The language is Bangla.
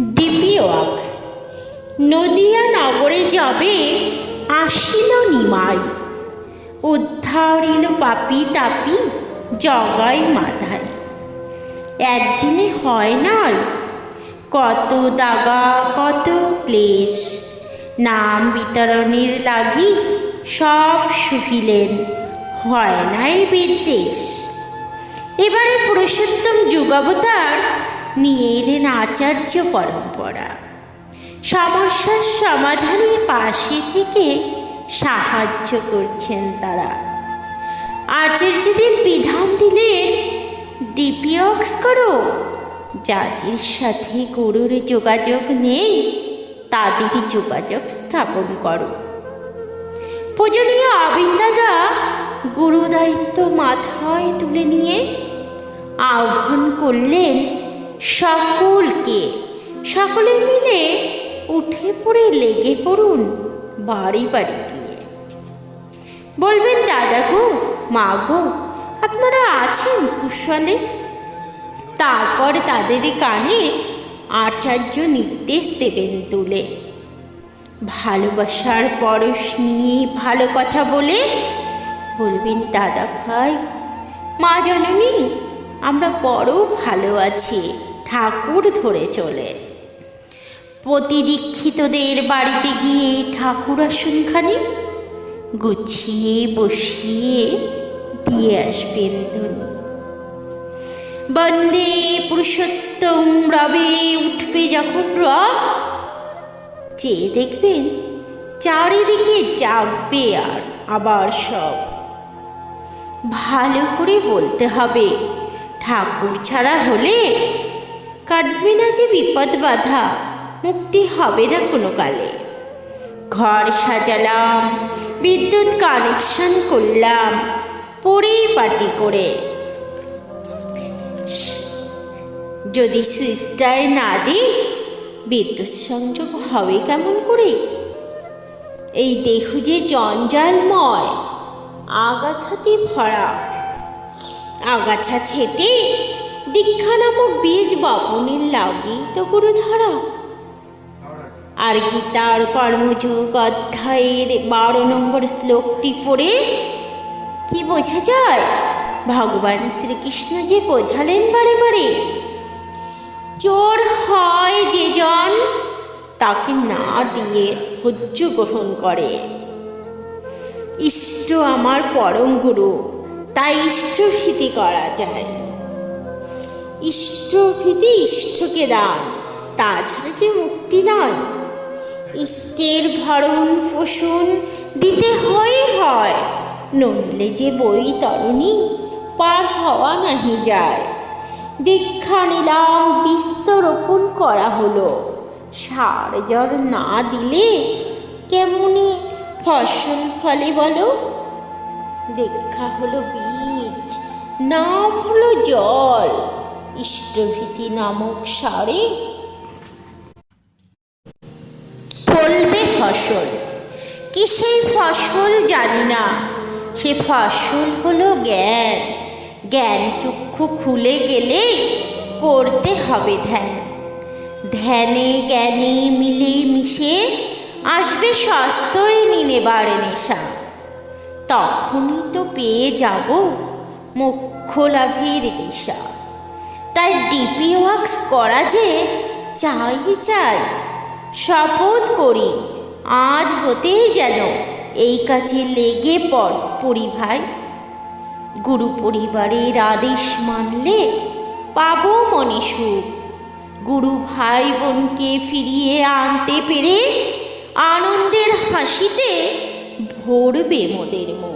ডিপি ওয়াক্স নদিয়া নগরে যাবে আসিল নিমাই উদ্ধারিল পাপি তাপি জগাই মাথায়। একদিনে হয় নয় কত দাগা, কত ক্লেশ। নাম বিতরণের লাগি সব সুহিলেন হয় নাই বিদ্বেষ। এবারে পুরুষোত্তম যুগাবতার নিয়ে এলেন আচার্য পরম্পরা। সমস্যার সমাধানে পাশে থেকে সাহায্য করছেন তারা। আচার্যদের বিধান দিলেন ডিপিঅক্স করো। যাদের সাথে গরুর যোগাযোগ নেই তাদেরই যোগাযোগ স্থাপন করো। পূজনীয় অবিন্দাদা গুরু দায়িত্ব মাথায় তুলে নিয়ে আহ্বান করলেন সকলকে। সকলে মিলে উঠে পড়ে লেগে পড়ুন বাড়ি বাড়ি গিয়ে। বলবেন, দাদা গো, মা গো, আপনারা আছেন কুশলে? তারপর তাদের কানে আচার্য নির্দেশ দেবেন তুলে। ভালোবাসার পরশ নিয়ে ভালো কথা বলে বলবেন, দাদা ভাই, মা জননী, আমরা বড় ভালো আছি। ঠাকুর ধরে চলে। প্রতিদীক্ষিতদের বাড়িতে গিয়ে ঠাকুর আসনখানি গুছিয়ে বসিয়ে দিয়ে আসবেন ধনী। বন্দে পুরুষোত্তম রবে উঠবে যখন রব। চেয়ে দেখবেন চারিদিকে জাগবে আর আবার সব। ভালো করে বলতে হবে, ঠাকুর ছাড়া হলে কাটবে না যে বিপদ বাধা, মুক্তি হবে না কোনো কালে। ঘর সাজালাম, বিদ্যুৎ কানেকশন করলাম পরিপাটি করে যদি সুইচটায় না দিই, বিদ্যুৎ সংযোগ হবে কেমন করে? এই দেহ যে জঞ্জালময় আগাছাতে ভরা। আগাছা ছেটে দীক্ষা নামক বীজ বপনের লাগি তো গুরু ধরা আর গীতার কর্মযোগ অধ্যায়ের বারো নম্বর শ্লোকটি পড়ে, কি বোঝা যায়? ভগবান শ্রীকৃষ্ণ যে বোঝালেন বারে বারে চোর হয় যে জন তাকে না দিয়ে ভোজ্য গ্রহণ করে। ইষ্ট আমার পরম গুরু, তাই ইষ্টভীতি করা যায়। ইষ্টভীতি ইষ্টকে দান তাছাড়া যে মুক্তি নয়। ইষ্টের ভরণ পোষণ দিতে হয় হয়, নইলে যে বই তরণী পার হওয়া নাহি যায়। দীক্ষা নিলাম বিস্তরোপণ করা হলো। সার জল না দিলে কেমনি ফসল ফলে বলো? দীক্ষা হলো বীজ, নাম হলো জল। ইষ্টভীতি নামক সারে? ফলবে ফসল। কি সেই ফসল জানি না। সে ফসল হলো জ্ঞান। জ্ঞান চক্ষু খুলে গেলে করতে হবে ধ্যান। ধ্যানে জ্ঞানে মিলে মিশে আসবে সস্তই নিনেবার নেশা। তখনই তো পেয়ে যাব মোক্ষ লাভের দিশা। তাই ডিপি ওয়াক্স করা যে চাই চাই, শপথ করি, আজ হতেই যেন এই কাজে লেগে পড় পড়ি ভাই। গুরু পরিবারের আদেশ মানলে পাবো মনে সুখ। গুরু ভাই বোনকে ফিরিয়ে আনতে পেরে আনন্দের হাসিতে ভরবে মোদের মুখ